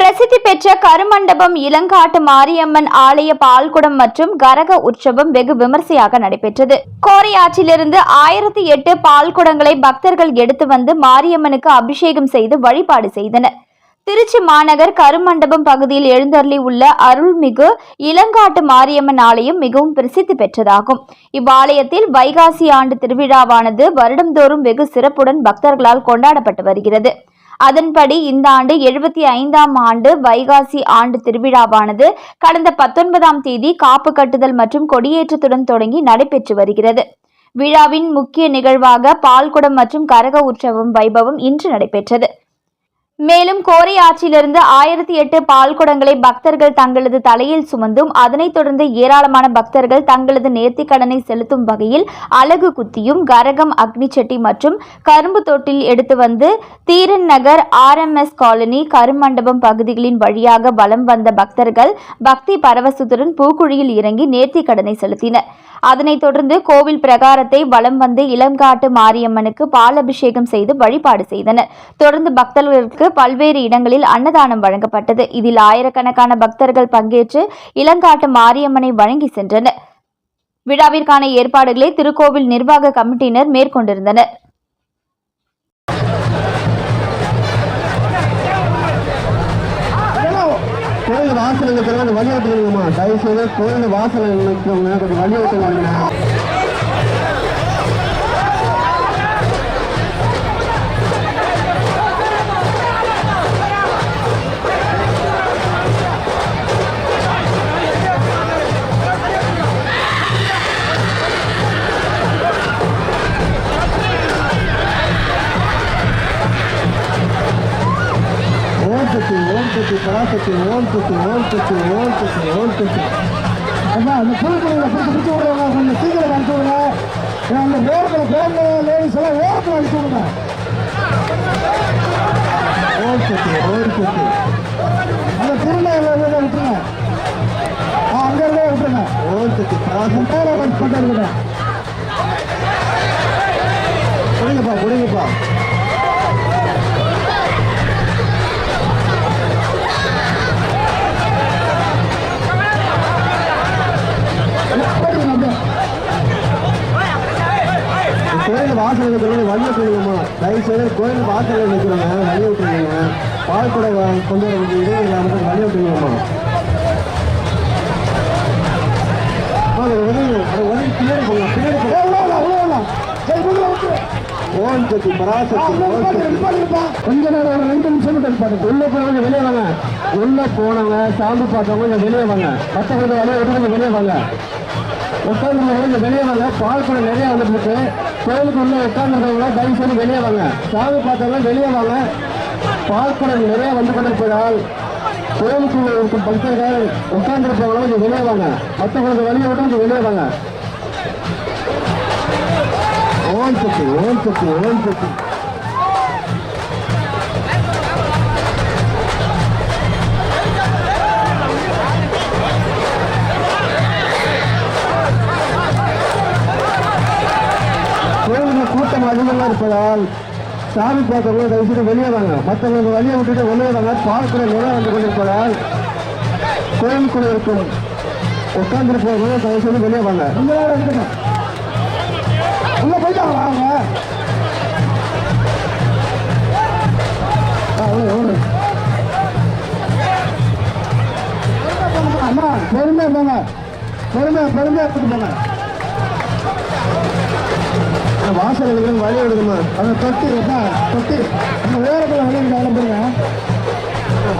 பிரசித்தி பெற்ற கருமண்டபம் இளங்காட்டு மாரியம்மன் ஆலய பால்குடம் மற்றும் கரக உற்சவம் வெகு விமர்சையாக நடைபெற்றது. கோரையாற்றிலிருந்து ஆயிரத்தி எட்டு பால்குடங்களை பக்தர்கள் எடுத்து வந்து மாரியம்மனுக்கு அபிஷேகம் செய்து வழிபாடு செய்தனர். திருச்சி மாநகர் கருமண்டபம் பகுதியில் எழுந்தருளி உள்ள அருள்மிகு இளங்காட்டு மாரியம்மன் ஆலயம் மிகவும் பிரசித்தி பெற்றதாகும். இவ்வாலயத்தில் வைகாசி ஆண்டு திருவிழாவானது வருடந்தோறும் வெகு சிறப்புடன் பக்தர்களால் கொண்டாடப்பட்டு வருகிறது. அதன்படி இந்த ஆண்டு எழுபத்தி ஐந்தாம் ஆண்டு வைகாசி ஆண்டு திருவிழாவானது கடந்த பத்தொன்பதாம் தேதி காப்பு கட்டுதல் மற்றும் கொடியேற்றத்துடன் தொடங்கி நடைபெற்று வருகிறது. விழாவின் முக்கிய நிகழ்வாக பால்குடம் மற்றும் கரக உற்சவம் வைபவம் இன்று நடைபெற்றது. மேலும் கோரை ஆற்றிலிருந்து ஆயிரத்தி எட்டு பால் குடங்களை பக்தர்கள் தங்களது தலையில் சுமந்தும் அதனைத் தொடர்ந்து ஏராளமான பக்தர்கள் தங்களது நேர்த்திக் கடனை செலுத்தும் வகையில் அலகு குத்தியும் கரகம் அக்னிச்சட்டி மற்றும் கரும்பு தொட்டில் எடுத்து வந்து தீரன் நகர் ஆர்எம்எஸ் காலனி கருமண்டபம் பகுதிகளின் வழியாக வலம் வந்த பக்தர்கள் பக்தி பரவசத்துடன் பூக்குழியில் இறங்கி நேர்த்திக் கடனை செலுத்தினர். அதனைத் தொடர்ந்து கோவில் பிரகாரத்தை வலம் வந்து இளங்காட்டு மாரியம்மனுக்கு பாலபிஷேகம் செய்து வழிபாடு செய்தனர். தொடர்ந்து பக்தர்களுக்கு பல்வேறு இடங்களில் அன்னதானம் வழங்கப்பட்டது. இதில் ஆயிரக்கணக்கான பக்தர்கள் பங்கேற்று இளங்காட்டு மாரியம்மனை வழங்கி சென்றனர். விழாவிற்கான ஏற்பாடுகளை திருக்கோவில் நிர்வாக கமிட்டியினர் மேற்கொண்டிருந்தனர். வாசல் இருக்கிறவங்க வழி தயவு செய்து கோயில் வாசல் இருக்கிறவங்க கொஞ்சம் வழி விட்டுருங்க சக்தி ஓம் சக்தி பராசக்தி ஓம் சக்தி ஓம் சக்தி ஓம் சக்தி ஓம் சக்தி அம்மா அந்த புழுக்களை பிடிச்சி பிடிச்சி விடுறாங்க கொஞ்சம் சீக்கிரம் அனுப்பிச்சு விடுங்க ஏன்னா அந்த ஓரத்தில் குழந்தை லேடிஸ் எல்லாம் ஓரத்தில் அனுப்பிச்சு விடுங்க ஓம் சக்தி அந்த திருநெல்வேலியில இருந்து விட்டுருங்க. ஆ அங்கே இருந்தே விட்டுருங்க ஓம் சக்தி பராசக்தி மேலே கொஞ்சம் பக்கம் இருக்கட்டும் கொடுங்கப்பா கொடுங்கப்பா கோயில் வாசல் இருக்கிறவங்க வழி விட்டுருங்கம்மா தயவு செய்து கோயில் வாசலில் நிற்கிறவங்க வழி விட்டுருங்க. பால் கூட கொண்டு வர இடைவெளி இல்லாமல் வழி விட்டுருங்கம்மா. வெளியே வாங்க. உள்ள போனவங்க சாமி பார்த்தவங்க வெளியே வாங்க. மற்றவங்க வழியை வெளியே வாங்க. உட்காந்துருந்தவங்க வெளியே வாங்க. பால் கூட நிறைய வந்துட்டு இருக்கு கோயிலுக்கு உள்ள உட்கார்ந்துருக்கவங்க தயவு செய்து வெளியே வாங்க. சாமி பார்த்தவங்க வெளியே வாங்க. பால் கூட நிறைய வந்து கொண்டிருப்பதால் கோயிலுக்கு இருக்கும் பக்தர்கள் உட்கார்ந்துருப்பவங்களும் கொஞ்சம் வெளியே வாங்க. மற்றவங்களுக்கு வெளியே விட்டு கொஞ்சம் வெளியே வாங்க. ஓம் சக்தி ஓம் சக்தி ஓம் சக்தி. இருப்பதால் சாமி பார்த்தவங்க தயவு செய்து வெளியே வாங்க. மற்றவங்க வழியை விட்டுட்டு வெளியே வாங்க. பாலக்குள்ள நிறைய வந்து கொண்டிருப்பதால் கோயிலுக்குள்ள இருக்கும். உட்கார்ந்துருப்பவங்க தயவு செய்து வெளியே வாங்க. உள்ள போயிட்டாங்களா அவங்க ஆ, ஓடு, ஓடு. அம்மா பொறுமையா போங்க பொறுமையா பொறுமையா எடுத்துட்டு போங்க. வாசல் எடுக்கணும் வழி எடுக்கணுமா? அந்த தொட்டி எப்பா தொட்டி. அந்த ஓரத்தில் வழி எடுக்க போங்க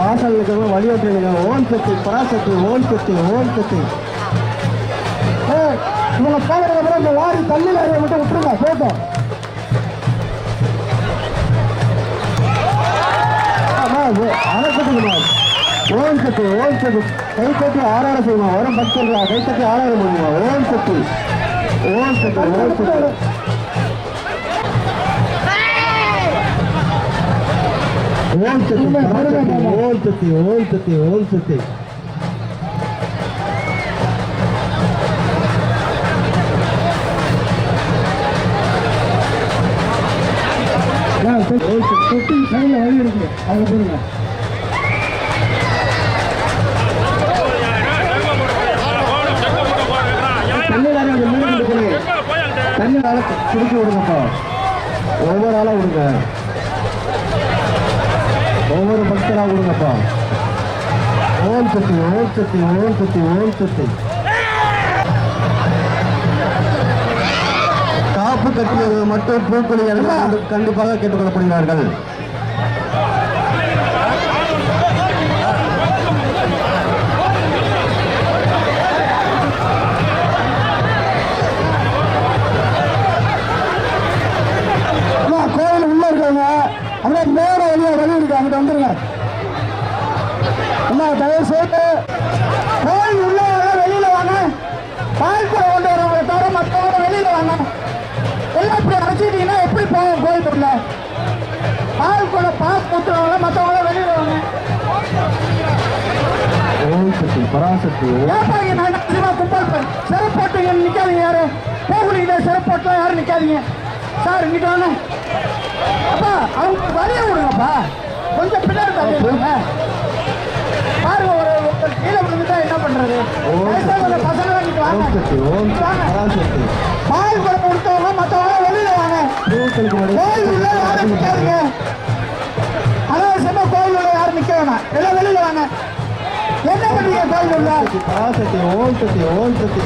வாசல் எடுக்கணும் வழி விட்டுருங்க ஓன் சக்தி பராசக்தி ஓன் சக்தி ஓன் சக்தி இவங்க போகிறதுக்கு இந்த வாரி தள்ளி லாரியை மட்டும் விட்டுருங்க. போட்டோம். அரைக்கட்டுமா ஓம் சக்தி ஓம் சக்தி கை தட்டி ஆறாட செய்யுமா வரும் பக்தர் கை தட்டி ஆறாட முடியுமா ஓம் சக்தி ஓம் சக்தி ஓம் சக்தி ஓல் தத்தி ஓல் தத்தி ஓல் தத்தி தொட்டி சைடில் வழி இருக்கு. அதை போடுங்க. தண்ணி அழைச்சு குடிக்க விடுங்கப்பா ஒவ்வொரு ஆளாக விடுங்க ஒவ்வொரு பக்தரா விடுங்கப்பா ஓம் சக்தி ஓம் சக்தி ஓம் சக்தி ஓம் சக்தி. காப்பு கட்டியவர்கள் மட்டும் பூக்களை அணிந்து கண்டிப்பாக கேட்டுக்கொள்ளப்படுகிறார்கள். அம்மா தயவு செய்து கோயில் உள்ள வெளியில வாங்க. பால் கூட கொண்டு வரவங்களை தவிர மற்றவங்க வெளியில வாங்க. எல்லாம் இப்படி அடைச்சிட்டீங்கன்னா எப்படி போவோம் கோயிலுக்குள்ள? பால் கூட பால் ஊத்துறவங்க மற்றவங்க வெளியில வாங்க. பராசக்தி. ஏப்பா நான் கும்பல் ப- சிறப்பு போட்டு இங்க நிக்காதீங்க யாரு? போகுறீங்க சிறப்பு போட்டுலாம் யாரும் நிக்காதீங்க. சார் இங்கிட்ட வாங்க. அப்பா அவங்க வழிய விடுங்கப்பா. கொஞ்சம் பின்னாடி பண்றது? பால் குடம் கொடுத்தவங்க மற்றவங்க வெளியில வாங்க. கோயில் உள்ள யாரும் நிக்காதீங்க. அனாவசியமா கோயில் உள்ள யாரும் நிக்க வேணாம். எல்லாம் வெளியில வாங்க. என்ன பண்றீங்க கோயில் உள்ள? ஓம் சக்தி ஓம் சக்தி.